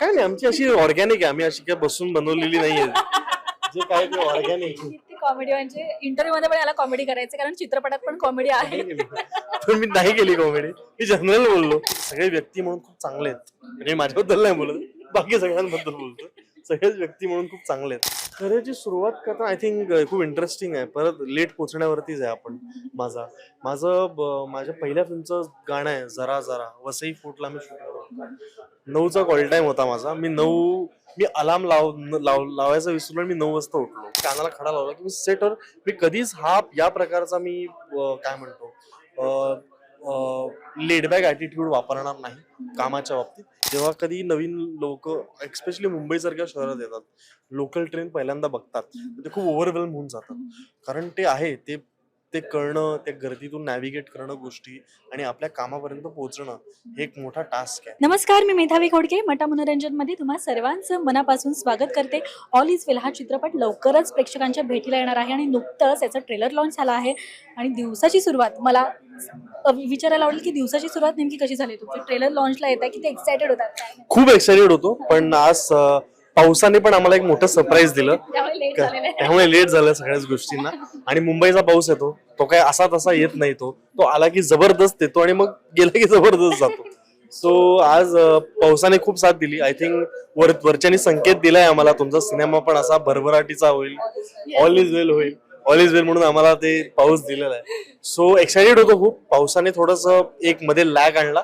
काय नाही आमची अशी ऑर्गॅनिक आहे. आम्ही अशी काय बसून बनवलेली नाहीये. जे काय ते ऑर्गॅनिक कॉमेडी म्हणजे इंटरव्ह्यू मध्ये पण याला कॉमेडी करायचं कारण चित्रपटात पण कॉमेडी आहे. पण मी नाही. केली कॉमेडी मी जनरल बोललो. सगळे व्यक्ती म्हणून खूप चांगले आहेत. मी माझ्याबद्दल नाही बोलत. बाकी सगळ्यांबद्दल बोलतो. सगळेच व्यक्ती म्हणून खूप चांगले आहेत. करिअरची सुरुवात करताना आय थिंक खूप इंटरेस्टिंग आहे. परत लेट पोचण्यावरतीच आहे आपण. माझा. माझं माझ्या पहिल्या फिल्मचं गाणं आहे जरा जरा. वसई फुटला मी शूट करतो. नऊचा कॉल टाइम होता माझा. मी नऊ मी अलार्म लाव लाव लावायचा विसरलो मी नऊ वाजता उठलो. कानाला खडा लावला की मी सेटवर मी कधीच हा या प्रकारचा मी काय म्हणतो लेडबॅक ॲटिट्यूड वापरणार नाही कामाच्या बाबतीत. जेव्हा कधी नवीन लोक एक्स्पेशली मुंबईसारख्या शहरात येतात लोकल ट्रेन पहिल्यांदा बघतात ते खूप ओव्हरवेल्म होऊन जातात. कारण ते आहे ते ते कळणं त्या गर्दीतून नॅव्हिगेट करणं गोष्टी आणि आपल्या कामापर्यंत पोहोचणं हे एक मोठा टास्क आहे. नमस्कार मी मेधावी खोडके मटा मनोरंजनमध्ये तुम्हा सर्वांचं मनापासून स्वागत करते. ऑल इज वेल हा चित्रपट लवकरच प्रेक्षकांच्या भेटीला येणार आहे आणि नुकतंच याचा ट्रेलर लॉन्च झाला आहे. आणि दिवसाची सुरुवात मला विचारायला आवडेल की दिवसाची सुरुवात नेमकी कशी झाली? तुमची ट्रेलर लॉन्चला येत आहे किती एक्सायटेड होतात? खूप एक्साइटेड होतो पण आज पावसाने पण आम्हाला एक मोठं सरप्राईज दिलं. त्यामुळे लेट झालं सगळ्याच गोष्टींना. आणि मुंबईचा पाऊस येतो. तो काय असा तसा येत नाही तो. तो आला की जबरदस्त येतो आणि मग गेला की जबरदस्त जातो. सो आज अं, पावसाने खूप साथ दिली. आय थिंक वर वरच्यानी संकेत दिलाय आम्हाला. तुमचा सिनेमा पण असा भरभराटीचा होईल. ऑल इज वेल होईल. ऑल इज वेल म्हणून आम्हाला ते पाऊस दिलेला आहे. सो एक्साइटेड होतो खूप. पावसाने थोडस एक मध्ये लॅग आणला.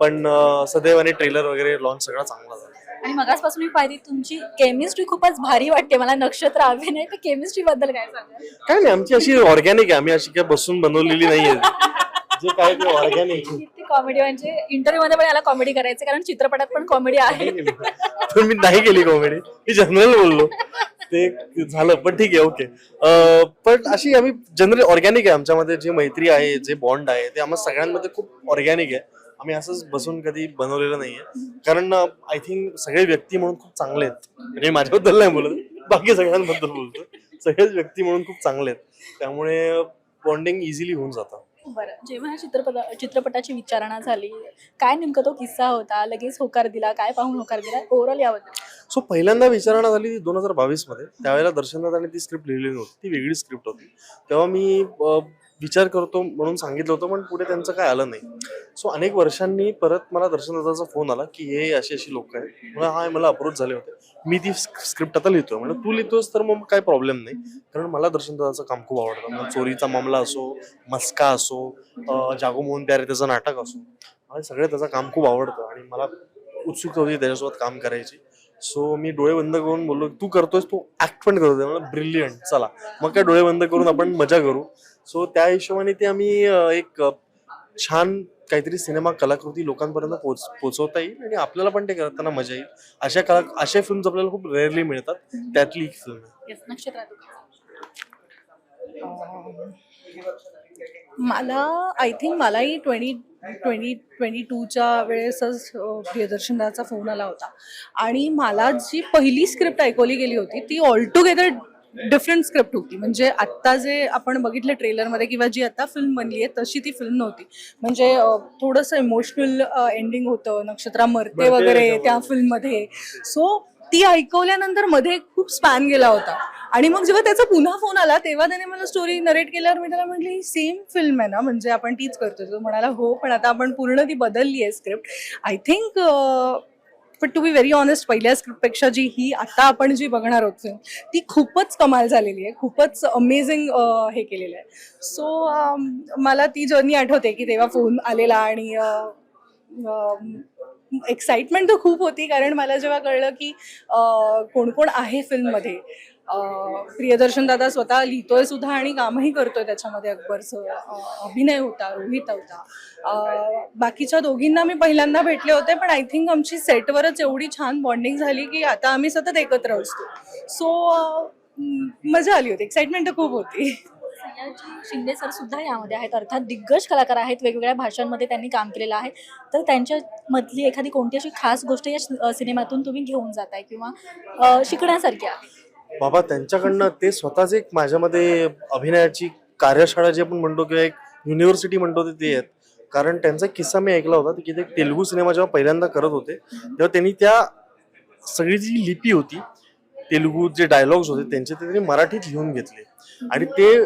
पण सदैवाने ट्रेलर वगैरे लॉन्च सगळा चांगला झाला. आणि मगासपासून मी पाहिली तुमची केमिस्ट्री खूपच भारी वाटते. मला नक्षत्र अभिनय तर केमिस्ट्री बद्दल काय सांगाल? काय नाही आमची अशी ऑर्गॅनिक आहे. आम्ही अशी काय बसून बनवलेली नाहीये. जे काय ते ऑर्गॅनिक कॉमेडी म्हणजे इंटरव्ह्यू मध्ये पण याला कॉमेडी करायचं कारण चित्रपटात पण कॉमेडी आहे. पण मी नाही. केली कॉमेडी मी जनरल बोललो. ते झालं पण ठीक आहे ओके पण अशी आम्ही जनरल ऑर्गॅनिक आहे. आमच्यामध्ये जी मैत्री आहे जे बॉन्ड आहे ते आम्हा सगळ्यांमध्ये खूप ऑर्गॅनिक आहे. आम्ही असंच बसून कधी बनवलेलं नाहीये. कारण आय थिंक सगळे व्यक्ती म्हणून खूप चांगले आहेत. मी माझ्याबद्दल नाही बोलत बाकी सगळ्यांबद्दल बोलतो सगळेच व्यक्ती म्हणून खूप चांगले आहेत. त्यामुळे बॉन्डिंग इझिली होऊन जातं. बरं. जेव्हा ह्या चित्रपट चित्रपटाची विचारणा झाली काय नेमकं तो किस्सा होता? लगेच होकार दिला काय पाहून होकार दिला? ओव्हरऑल याबद्दल. सो पहिल्यांदा विचारणा झाली दोन हजार बावीसमध्ये त्यावेळेला दर्शनदादाने ती स्क्रिप्ट लिहिलेली नव्हती. ती वेगळी स्क्रिप्ट होती. तेव्हा मी अ, विचार करतो म्हणून सांगितलं होतं पण पुढे त्यांचं काय आलं नाही. सो अनेक वर्षांनी परत मला दर्शनदाचा फोन आला की हे अशी अशी लोक आहेत. मला हा मला अप्रोच झाले होते. मी ती स्क्रिप्ट आता लिहितोय. म्हणजे तू लिहितोस तर मग काय प्रॉब्लेम नाही. कारण मला दर्शनदाचं काम खूप आवडतं. मग चोरीचा मामला असो मस्का असो अ, जागो मोहन प्यारे त्याचं नाटक असो. मला सगळं त्याचं काम खूप आवडतं आणि मला उत्सुकता होती त्याच्यासोबत काम करायची. सो मी डोळे बंद करून बोललो तू करतोयस तू ऍक्ट पण करतोय. मला ब्रिलियंट चला. मग काय डोळे बंद करून आपण मजा करू. सो त्या हिशोबाने ते आम्ही एक छान काहीतरी सिनेमा कलाकृती लोकांपर्यंत पोच पोचवता येईल आणि आपल्याला पण ते करताना मजा येईल. अशा कला अशा फिल्म्स आपल्याला खूप रेअरली मिळतात. त्यातली एक फिल्म मला आय थिंक मलाही ट्वेंटी ट्वेंटी ट्वेंटी टूच्या वेळेसच प्रियदर्शनाचा फोन आला होता. आणि मला जी पहिली स्क्रिप्ट ऐकवली गेली होती ती ऑल टुगेदर डिफरंट स्क्रिप्ट होती. म्हणजे आत्ता जे आपण बघितलं ट्रेलरमध्ये किंवा जी आता फिल्म बनली आहे तशी ती फिल्म नव्हती. म्हणजे थोडंसं इमोशनल एंडिंग होतं नक्षत्रा मरते वगैरे. त्या फिल्ममध्ये सो ती ऐकवल्यानंतरमध्ये खूप स्पॅन गेला होता. आणि मग जेव्हा त्याचा पुन्हा फोन आला तेव्हा त्याने मला स्टोरी नरेट केल्यावर मी त्याला म्हटली ही सेम फिल्म आहे ना म्हणजे आपण तीच करतोय. तो म्हणाला हो पण आता आपण पूर्ण ती बदलली आहे स्क्रिप्ट आय थिंक पण टू बी व्हेरी ऑनेस्ट पहिल्या स्क्रिप्टपेक्षा जी ही आता आपण जी बघणार आहोत फिल्म ती खूपच कमाल झालेली आहे. खूपच अमेझिंग हे केलेलं आहे. सो मला ती जर्नी आठवते की तेव्हा फोन आलेला आणि एक्साइटमेंट तर खूप होती. कारण मला जेव्हा कळलं की कोण कोण आहे फिल्ममध्ये प्रियदर्शन दादा स्वतः लिहितोय सुद्धा आणि कामही करतोय त्याच्यामध्ये अकबरचं. अभिनय होता रोहित होता. बाकीच्या दोघींना मी पहिल्यांदा भेटले होते पण आय थिंक आमची सेटवरच एवढी छान बॉन्डिंग झाली की आता आम्ही सतत एकत्र असतो. सो मजा आली होती एक्साइटमेंट तर खूप होती. शिंदे सर सुद्धा यामध्ये आहेत अर्थात दिग्गज कलाकार आहेत वेगवेगळ्या भाषांमध्ये त्यांनी काम केलेलं आहे. तर त्यांच्या मधली एखादी कोणती अशी खास गोष्ट या सिनेमातून तुम्ही घेऊन जाताय किंवा शिकण्यासारखी आहे? बाबा त्यांच्याकडनं ते स्वतःच एक माझ्यामध्ये अभिनयाची कार्यशाळा जी आपण म्हणतो किंवा एक युनिव्हर्सिटी म्हणतो ते ते आहेत. कारण त्यांचा एक किस्सा मी ऐकला होता की ते तेलुगू सिनेमा जेव्हा पहिल्यांदा करत होते तेव्हा त्यांनी त्या सगळी जी लिपी होती तेलुगू जे डायलॉग्स होते त्यांचे ते त्यांनी मराठीत लिहून घेतले. आणि ते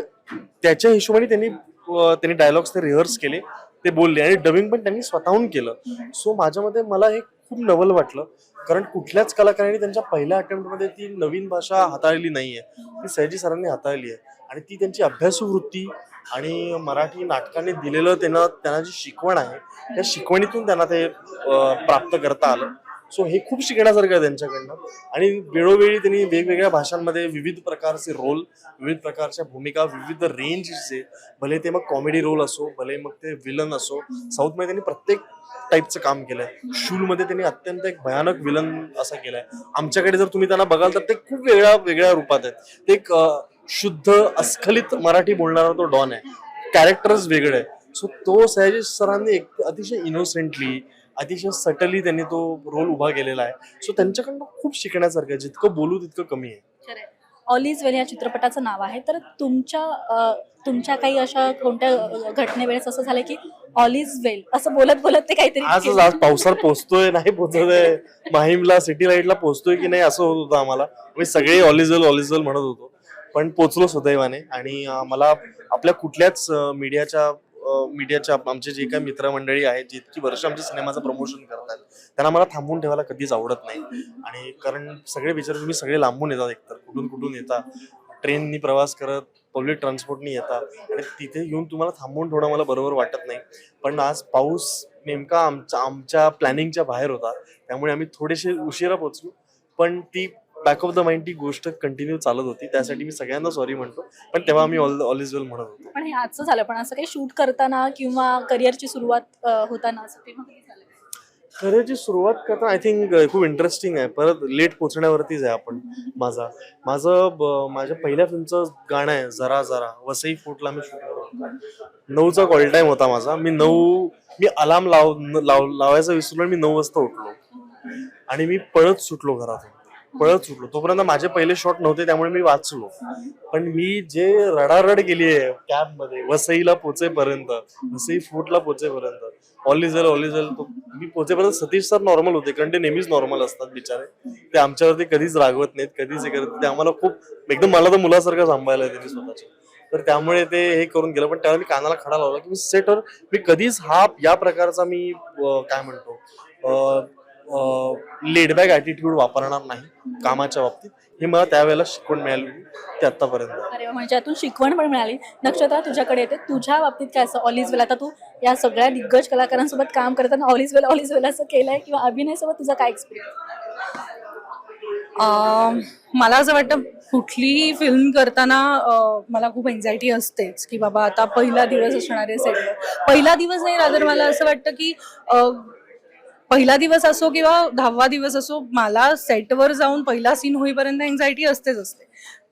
त्याच्या हिशोबाने त्यांनी त्यांनी डायलॉग्स ते रिहर्स केले ते बोलले आणि डबिंग पण त्यांनी स्वतःहून केलं. सो माझ्यामध्ये मला एक खूप नवल वाटलं. कारण कुठल्याच कलाकारांनी त्यांच्या पहिल्या अटेम्प्टमध्ये ती नवीन भाषा हाताळली नाहीये. ती सयाजी सरांनी हाताळली आहे. आणि ती त्यांची अभ्यासू वृत्ती आणि मराठी नाटकाने दिलेलं त्यांना त्यांना जी शिकवण आहे त्या शिकवणीतून त्यांना ते प्राप्त करता आलं. सो हे खूप शिकण्यासारखं आहे त्यांच्याकडनं. आणि वेळोवेळी त्यांनी वेगवेगळ्या भाषांमध्ये विविध प्रकारचे रोल विविध प्रकारच्या भूमिका विविध रेंजचे भले ते मग कॉमेडी रोल असो भले मग ते विलन असो साऊथमध्ये त्यांनी प्रत्येक टाईपचं काम केलंय. शूलमध्ये त्यांनी अत्यंत एक भयानक विलन असा केलाय. आमच्याकडे जर तुम्ही त्यांना बघाल तर ते खूप वेगळ्या वेगळ्या रूपात आहेत. ते एक शुद्ध अस्खलित मराठी बोलणारा तो डॉन आहे. कॅरेक्टरच वेगळे आहे सो तो सयाजी सरांनी एक अतिशय इनोसेंटली अतिशय सटली त्यांनी तो रोल उभा केलेला आहे. सो त्यांच्याकडनं खूप शिकण्यासारखं जितकं बोलू तितकं कमी आहे. ऑल इज वेल या चित्रपटाचं नाव आहे. तर तुमच्या तुमच्या काही अशा कोणत्या घटनेवेळेस असं झालं की ऑल इज वेल असं बोलत बोलत ते काहीतरी आजच केलं. आज पावसात पोहोचतोय नाही पोहोचतोय. माहीमला सिटी लाईटला पोहोचतोय की नाही असं होत होतं आम्हाला. मी सगळे ऑलिझल ऑलिझल म्हणत होतो. पण पोचलो सुदैवाने आणि मला आपल्या कुठल्याच मीडियाच्या मीडियाच्या आमचे जे काही मित्रमंडळी आहेत जे इतकी वर्ष आमच्या सिनेमाचं प्रमोशन करतात त्यांना मला थांबून ठेवायला कधीच आवडत नाही. आणि कारण सगळे विचार तुम्ही सगळे लांबून येतात एकतर कुठून कुठून येता ट्रेननी प्रवास करत पब्लिक ट्रान्सपोर्टनी येतात आणि तिथे येऊन तुम्हाला थांबवून ठेवणं मला बरोबर वाटत नाही. पण आज पाऊस नेमका आमचा आमच्या प्लॅनिंगच्या बाहेर होता त्यामुळे आम्ही थोडेसे उशिरा पोहोचलो पण ती बॅक ऑफ द माइंड ती गोष्ट कंटिन्यू चालत होती. त्यासाठी मी सगळ्यांना सॉरी म्हणतो. पण तेव्हा आम्ही ऑल ऑल इज वेल म्हणत होतो. पण हे आजचं झालं. पण असं काही शूट करताना किंवा करिअरची सुरुवात होताना असं तेव्हा कधी झालं खऱ्याची सुरुवात करताना आय थिंक खूप इंटरेस्टिंग आहे. परत लेट पोचण्यावरतीच आहे आपण. माझा माझं माझ्या पहिल्या फिल्मचं गाणं आहे जरा जरा. वसई फोर्टला मी शूट करतो नऊचा कॉल टाइम होता माझा. मी नऊ मी अलार्म लाव लाव लावायचा विसरलो आणि मी नऊ वाजता उठलो. आणि मी पळत सुटलो घरातून. पळत सुटलो. तोपर्यंत माझे पहिले शॉट नव्हते त्यामुळे मी वाचलो. पण मी जे रडारड गेली आहे कॅबमध्ये वसईला पोचेपर्यंत वसई फोर्टला पोचेपर्यंत all is well all is well मी पोचेपर्यंत सतीश सर नॉर्मल होते कारण ते नेहमीच नॉर्मल असतात बिचारे. ते आमच्यावरती कधीच रागवत नाहीत कधीच हे करत ते आम्हाला खूप एकदम मला तर मुलासारखं सांभाळलं त्यांनी स्वतःच्या तर त्यामुळे ते हे करून गेलं पण त्यावेळी मी कानाला खडा लावला की मी सेटवर मी कधीच हा या प्रकारचा मी काय म्हणतो लेडबॅक ॲटिट्यूड वापरणार नाही कामाच्या बाबतीत. हे मला त्यावेळेला शिकवण मिळाली ते आतापर्यंत अरे वा, म्हणजे यातून शिकवण पण मिळाली. नक्षत्रा तुझ्याकडे येते. तुझ्या बाबतीत काय असं ऑल इज वेल आता तू या सगळ्या दिग्गज कलाकारांसोबत काम करताना all is well all is well असं केलंय किंवा अभिनयसोबत तुझा काय एक्सपिरियन्स अं, मला असं वाटतं कुठलीही फिल्म करताना अं, मला खूप एन्झायटी असतेच की बाबा आता पहिला दिवस असणार आहे सेटवर पहिला दिवस नाही रादर मला असं वाटतं की अं, पहिला दिवस असो किंवा दहावा दिवस असो मला सेटवर जाऊन पहिला सीन होईपर्यंत एन्झायटी असतेच असते.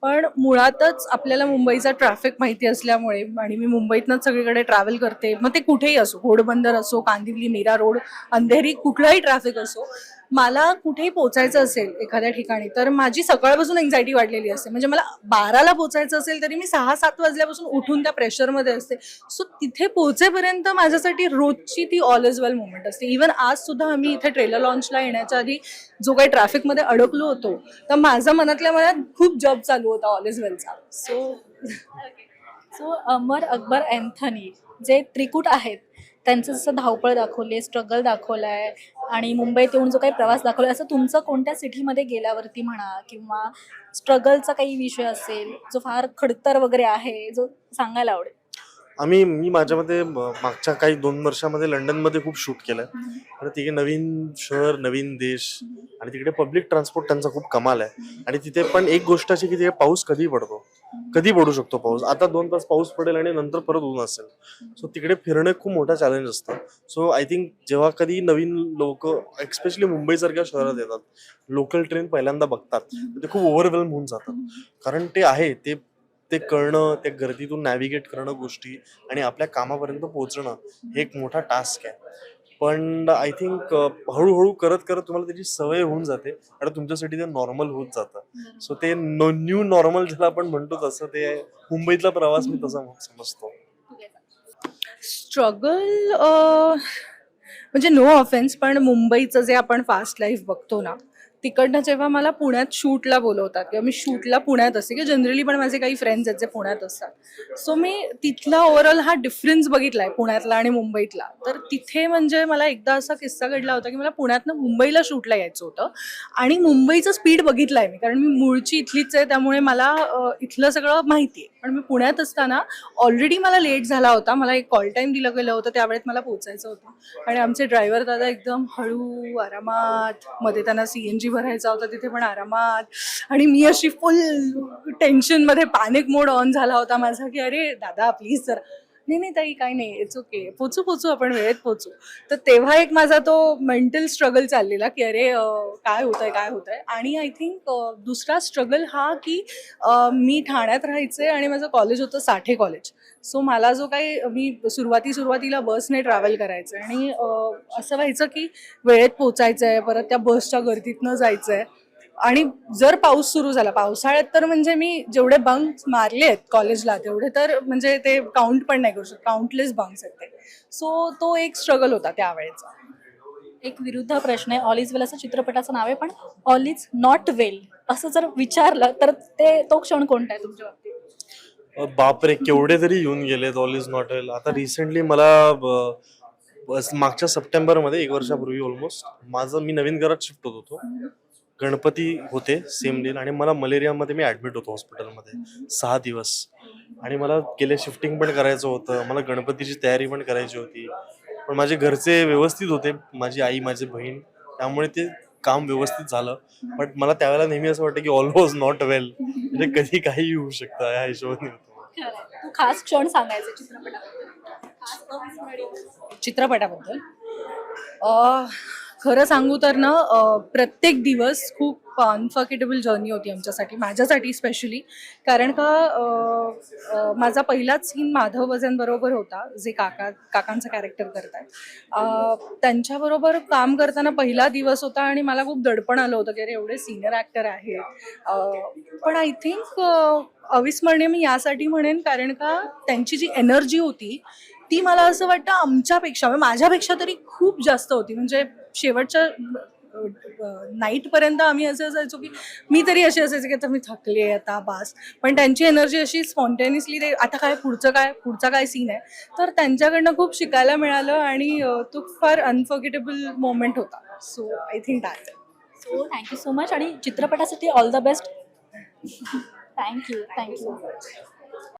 पण मुळातच आपल्याला मुंबईचा ट्रॅफिक माहिती असल्यामुळे आणि मी मुंबईतनंच सगळीकडे ट्रॅव्हल करते मग ते कुठेही असो घोडबंदर असो कांदिवली मीरा रोड अंधेरी कुठलाही ट्रॅफिक असो मला कुठेही पोचायचं असेल एखाद्या ठिकाणी तर माझी सकाळपासून एन्झायटी वाढलेली असते. म्हणजे मला बाराला पोचायचं असेल तरी मी सहा सात वाजल्यापासून उठून त्या प्रेशरमध्ये असते. सो तिथे पोहोचेपर्यंत माझ्यासाठी रोजची ती ऑल इज वेल मुवमेंट असते. इव्हन आज सुद्धा आम्ही इथे ट्रेलर लॉन्चला येण्याच्या आधी जो काही ट्रॅफिकमध्ये अडकलो होतो तर माझ्या मनातल्या मनात खूप जॉब चालू होता ऑल इज वेलचा सो सो अमर अकबर अँथनी जे त्रिकूट आहेत त्यांचं जसं धावपळ दाखवली स्ट्रगल दाखवलाय आणि मुंबईत येऊन जो काही प्रवास दाखवलाय असं तुमचं कोणत्या सिटीमध्ये गेल्यावरती म्हणा किंवा स्ट्रगलचा काही विषय असेल जो फार खडतर वगैरे आहे जो सांगायला आवडेल? आम्ही मी माझ्यामध्ये मागच्या काही दोन वर्षामध्ये लंडनमध्ये खूप शूट केलंय. तर तिथे नवीन शहर नवीन देश आणि तिकडे पब्लिक ट्रान्सपोर्ट त्यांचा खूप कमाल आहे. आणि तिथे पण एक गोष्ट अशी की तिथे पाऊस कधी पडतो. कधी पडू शकतो पाऊस? आता दोन तास पाऊस पडेल आणि नंतर परत ऊन असेल. सो तिकडे फिरणं खूप मोठा चॅलेंज असतं. सो आय थिंक जेव्हा कधी नवीन लोक एक्स्पेशली मुंबईसारख्या शहरात येतात लोकल ट्रेन पहिल्यांदा बघतात तर ते खूप ओव्हरवेल्म होऊन जातात. कारण ते आहे ते ते कळणं त्या गर्दीतून नॅव्हिगेट करणं गोष्टी आणि आपल्या कामापर्यंत पोहोचणं हे एक मोठा टास्क आहे. पण आय थिंक हळूहळू करत करत तुम्हाला त्याची सवय होऊन जाते. आणि तुमच्यासाठी ते नॉर्मल होत जातं. सो ते न्यू नॉर्मल ज्याला आपण म्हणतो तसं ते मुंबईतला प्रवास मी तसा समजतो. स्ट्रगल म्हणजे नो ऑफेन्स पण मुंबईचं जे आपण फास्ट लाईफ बघतो ना तिकडनं जेव्हा मला पुण्यात शूटला बोलवतात किंवा मी शूटला पुण्यात असते किंवा जनरली पण माझे काही फ्रेंड्स आहेत जे पुण्यात असतात. सो मी तिथला ओव्हरऑल हा डिफरन्स बघितलाय पुण्यातला आणि मुंबईतला. तर तिथे म्हणजे मला एकदा असा किस्सा घडला होता की मला पुण्यातनं मुंबईला शूटला यायचं होतं. आणि मुंबईचं स्पीड बघितलंय मी कारण मी मूळची इथलीच आहे त्यामुळे मला इथलं सगळं माहिती आहे पण मी पुण्यात असताना ऑलरेडी मला लेट झाला होता मला एक कॉल टाईम दिलं गेलं होतं त्यावेळेत मला पोचायचं होतं. आणि आमचे ड्रायव्हर दादा एकदम हळू आरामात मध्ये त्यांना सी एन जी भरायचा होता तिथे पण आरामात. आणि मी अशी फुल टेन्शनमध्ये पॅनिक मोड ऑन झाला होता माझा की अरे दादा प्लीज जरा नाही नाही ताई काही नाही. इट्स ओके पोचू पोचू आपण वेळेत पोचू. तर तेव्हा एक माझा तो मेंटल स्ट्रगल चाललेला की अरे काय काय होतंय काय होतंय? आणि आय थिंक दुसरा स्ट्रगल हा की मी ठाण्यात राहायचे आणि माझं कॉलेज होतं साठे कॉलेज सो मला जो काही मी सुरुवाती सुरुवातीला बसने ट्रॅव्हल करायचं आणि असं व्हायचं की वेळेत पोचायचं आहे परत त्या बसच्या गर्दीतनं जायचं आहे आणि जर पाऊस सुरू झाला पावसाळ्यात तर म्हणजे मी जेवढे बंक मारले आहेत कॉलेजला तेवढे तर म्हणजे ते काउंट पण नाही करू शकत काउंटलेस बंक्स आहेत ते. सो तो एक स्ट्रगल होता त्यावेळेचा. एक विरुद्ध प्रश्न आहे ऑल इज वेल असं चित्रपटाचं नाव आहे पण ऑल इज नॉट वेल असं जर विचारलं तर ते तो क्षण कोणता आहे तुमच्या बाबतीत? बापरे केवढे तरी येऊन गेले ऑल इज नॉट वेल आता रिसेंटली मला मागच्या सप्टेंबरमध्ये एक वर्षापूर्वी ऑलमोस्ट माझं मी नवीन घरात शिफ्ट होत होतो. गणपती होते सेम डे आणि मला मलेरियामध्ये मी ऍडमिट होतो हॉस्पिटलमध्ये सहा दिवस. आणि मला गेले शिफ्टिंग पण करायचं होतं. मला गणपतीची तयारी पण करायची होती. पण माझे घरचे व्यवस्थित होते. माझी आई माझी बहीण. त्यामुळे ते काम व्यवस्थित झालं. बट मला त्यावेळेला नेहमी असं वाटतं की ऑल वॉज नॉट वेल म्हणजे कधी काही होऊ शकतं या हिशोबाने होतं. तू खास क्षण सांगायचे चित्रपटाबद्दल. खरं सांगू तर ना प्रत्येक दिवस खूप अनफर्केटेबल जर्नी होती आमच्यासाठी माझ्यासाठी स्पेशली कारण का माझा पहिलाच सीन माधव वजनबरोबर होता जे काका काकांचं कॅरेक्टर करतात अं, त्यांच्याबरोबर काम करताना पहिला दिवस होता आणि मला खूप दडपण आलं होतं की अरे एवढे सिनियर ॲक्टर आहेत. पण आय थिंक अविस्मरणीय मी यासाठी म्हणेन कारण का त्यांची जी एनर्जी होती ती मला असं वाटतं आमच्यापेक्षा म्हणजे माझ्यापेक्षा तरी खूप जास्त होती. म्हणजे शेवटच्या नाईटपर्यंत आम्ही असं असायचो की मी तरी असे असायचे की आता मी थकले आता बास. पण त्यांची एनर्जी अशी स्पॉन्टेनियसली ते आता काय पुढचं काय पुढचा काय सीन आहे तर त्यांच्याकडनं खूप शिकायला मिळालं आणि तो फार अनफर्गेटेबल मोमेंट होता. So I think that so thank you so much आणि चित्रपटासाठी all the best thank you thank you